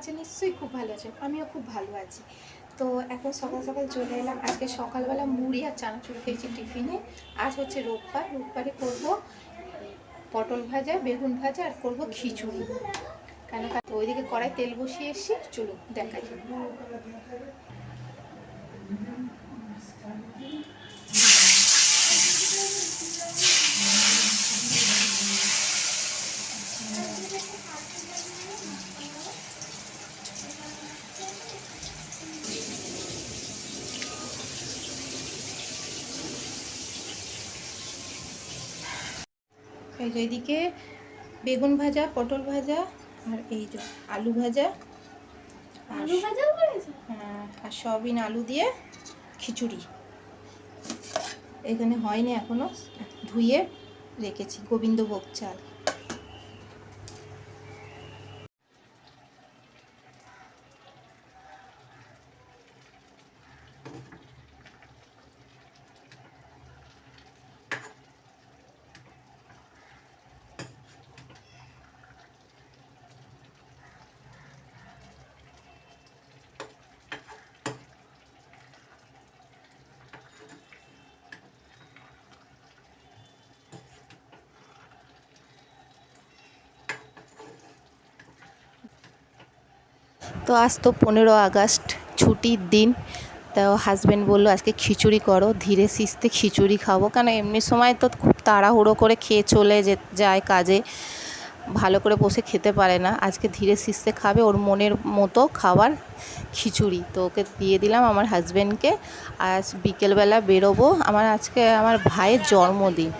আছে, নিশ্চয়ই খুব ভালো আছে, আমিও খুব ভালো আছি। তো এখন সকাল সকাল চলে এলাম, আজকে সকালবেলা মুড়ি আর চানাচুর খেয়েছি টিফিনে, আজ হচ্ছে রোববার, রোববারে করব পটল ভাজা, বেগুন ভাজা আর করব খিচুড়ি। কেন ওইদিকে কড়াই তেল বসিয়ে এসছি, চলুন দেখাই। এই যে এদিকে বেগুন ভাজা পটল ভাজা আর এই যে আলু ভাজা। আলু ভাজাও করেছে? হ্যাঁ, আর সবিন আলু দিয়ে খিচুড়ি। এখানে হয়নি এখনও ধুয়ে রেখেছি গোবিন্দভোগ চাল। তো আজ তো পনেরো আগস্ট, ছুটির দিন। তো হাজব্যান্ড বলল, আজকে খিচুড়ি করো, ধীরে সিস্তে খিচুড়ি খাব। কেন এমনি সময় তো খুব তাড়াহুড়ো করে খেয়ে চলে যে, যায় কাজে। ভালো করে বসে খেতে পারে না। আজকে ধীরে সিস্তে খাবে ওর মনের মতো খাবার খিচুড়ি। তো ওকে দিয়ে দিলাম আমার হাজব্যান্ডকে আজ বিকেলবেলা বেরোবো। আমার আজকে আমার ভাইয়ের জন্মদিন।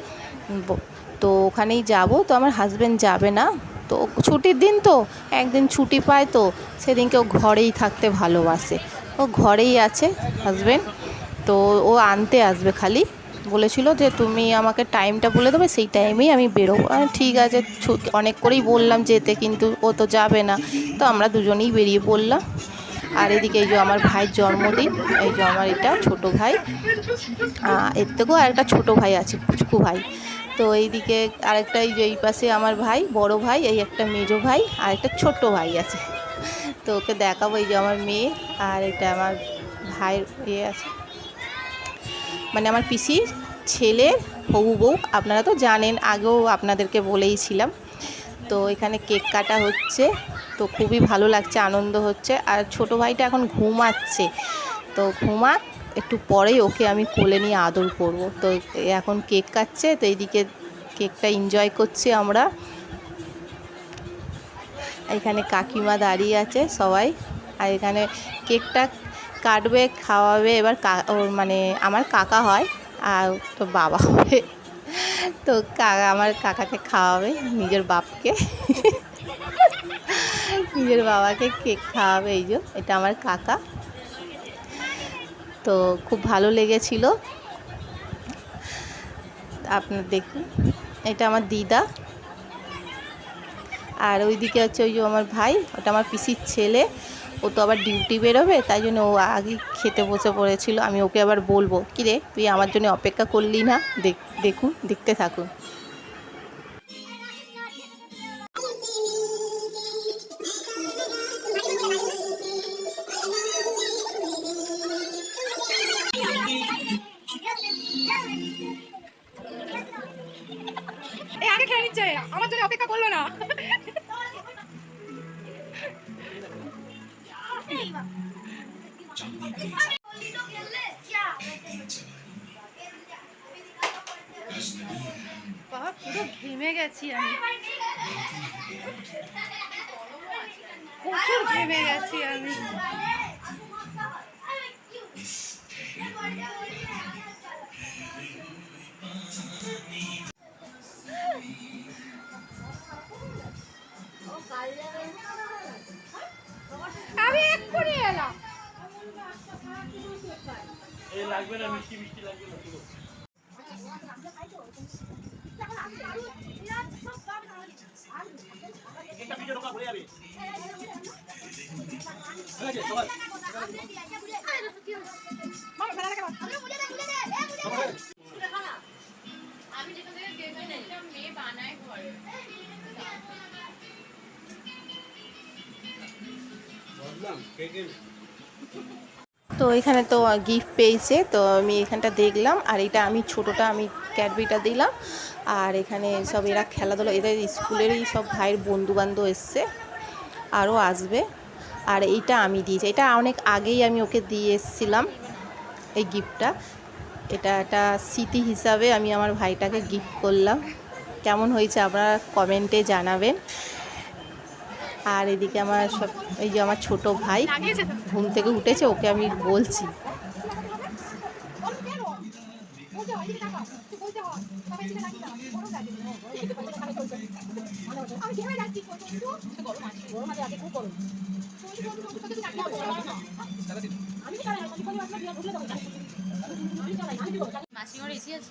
তো ওখানেই যাব। তো আমার হাজব্যান্ড যাবে না। তো ছুটির দিন তো, একদিন ছুটি পায় তো, সেদিনকে ও ঘরেই থাকতে ভালোবাসে। ও ঘরেই আছে হাজব্যান্ড তো ও আনতে আসবে খালি। বলেছিল যে তুমি আমাকে টাইমটা বলে দেবে, সেই টাইমেই আমি বেরোবো। ঠিক আছে অনেক করেই বললাম যেতে, কিন্তু ও তো যাবে না। তো আমরা দুজনেই বেরিয়ে পড়লাম। আর এদিকে এই যে আমার ভাইয়ের জন্মদিন, এই যে আমার এটা ছোট ভাই। এর থেকেও আর একটা ছোটো ভাই আছে, পুচকু ভাই। তো এইদিকে আরেকটা এই যে এই পাশে আমার ভাই, বড় ভাই, এই একটা মেজো ভাই আর একটা ছোট্ট ভাই আছে। তো ওকে দেখাবো, এই যে আমার মেয়ে আর এটা আমার ভাইয়ের ইয়ে আছে। মানে আমার পিসির ছেলে, হবু বউ, আপনারা তো জানেন, আগেও আপনাদেরকে বলেইছিলাম। তো এখানে কেক কাটা হচ্ছে, তো খুবই ভালো লাগছে, আনন্দ হচ্ছে। আর ছোট ভাইটা এখন ঘুমাচ্ছে, তো ঘুমাক একটু পরেই ওকে আমি কোলে নিয়ে আদর করব। তো এখন কেক কাটছে, তো এইদিকে কেকটা এনজয় করছি আমরা। এখানে কাকিমা দাঁড়িয়ে আছে সবাই, আর এখানে কেকটা কাটবে, খাওয়াবে। এবার মানে আমার কাকা হয়, আর তো বাবা হবে। তো কাকা আমার কাকাকে খাওয়াবে, নিজের বাপকে। নিজের বাবাকে কেক খাওয়াবে, এই যে, এটা আমার কাকা। তো খুব ভালো লেগেছিল। আপনার দেখুন, এটা আমার দিদা। আর ওইদিকে হচ্ছে ওই যে আমার ভাই, ওটা আমার পিসির ছেলে। ও তো আবার ডিউটি বেরোবে, তাই জন্য ও আগে খেতে বসে পড়েছিল। আমি ওকে আবার বলব কি রে তুই আমার জন্য অপেক্ষা করলি না? দেখ, দেখুন, দেখতে থাকুন। বাবা পুরো ঘেমে গেছি আমি। প্রচুর ঘেমে গেছি আমি। আমি এক্ষুনি এই লাগবে না মিষ্টি মিষ্টি লাগবে না একটা ভিডিও ঢোকা ঘুরে যাবে। ঠিক আছে সবাই। তো এখানে তো গিফট পেয়েছে, তো আমি এখানটা দেখলাম, আর এটা আমি ছোটোটা, আমি ক্যাডবিটা দিলাম, আর এখানে সব এরা খেলাধুলা, এদের স্কুলেরই সব ভাইয়ের বন্ধুবান্ধব এসছে, আরও আসবে, আর এইটা আমি দিয়েছি, এটা অনেক আগেই আমি ওকে দিয়ে এসেছিলাম, এই গিফটটা এটা একটা স্মৃতি হিসাবে আমি আমার ভাইটাকে গিফট করলাম, কেমন হয়েছে আপনারা কমেন্টে জানাবেন আর এদিকে আমার সব, এই যে আমার ছোট ভাই ঘুম থেকে উঠেছে, ওকে আমি বলছি। আছে?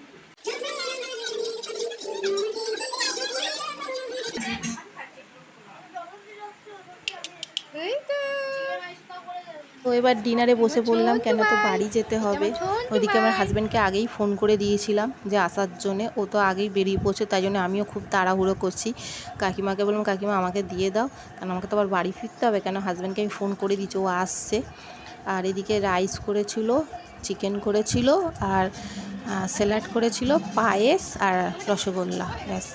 তো এবার ডিনারে বসে পড়লাম কেন তো বাড়ি যেতে হবে? ওইদিকে আমার হাজব্যান্ডকে আগেই ফোন করে দিয়েছিলাম যে আসার জন্যে। ও তো আগেই বেরিয়ে পড়ছে, তাই জন্য আমিও খুব তাড়াহুড়ো করছি। কাকিমাকে বললাম, কাকিমা, আমাকে দিয়ে দাও, কারণ আমাকে তো আবার বাড়ি ফিরতে হবে, কেন হাজব্যান্ডকে আমি ফোন করে দিচ্ছি ও আসছে। আর এদিকে রাইস করেছিল চিকেন করেছিল, আর স্যালাড করেছিল, পায়েস আর রসগোল্লা, ব্যাস।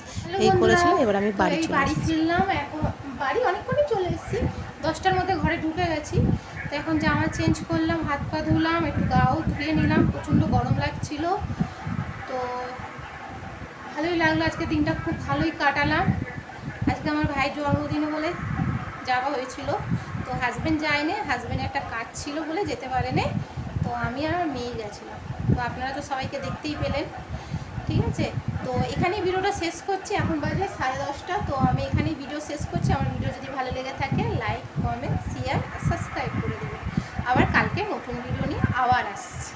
এই করেছিল, এবার আমি বাড়ি চলে বাড়ি। ফিরলাম বাড়ি অনেকক্ষণই চলে এসেছি। দশটার মধ্যে ঘরে ঢুকে গেছি। তো এখন জামা চেঞ্জ করলাম, হাত পা ধুলাম, একটু গাও ধুয়ে নিলাম, প্রচণ্ড গরম লাগছিল। তো ভালোই লাগল, আজকে দিনটা খুব ভালোই কাটালাম। আজকে আমার ভাই জন্মদিনে বলে যাওয়া হয়েছিল। তো হাজব্যান্ড যায়নি হাজব্যান্ড একটা কাজ ছিল বলে যেতে পারেনি। তো আমি আর মেয়ে গেছিলাম। তো আপনারা তো সবাইকে দেখতেই পেলেন। ঠিক আছে? তো এখানেই ভিডিওটা শেষ করছি। এখন বাজে সাড়ে দশটা। তো আমি এখানেই ভিডিও শেষ করছি। আমার ভিডিও যদি ভালো লেগে থাকে লাইক কমেন্ট শেয়ার সাবস্ক্রাইব করে দেবে আবার কালকে নতুন ভিডিও নিয়ে আবার আসছি।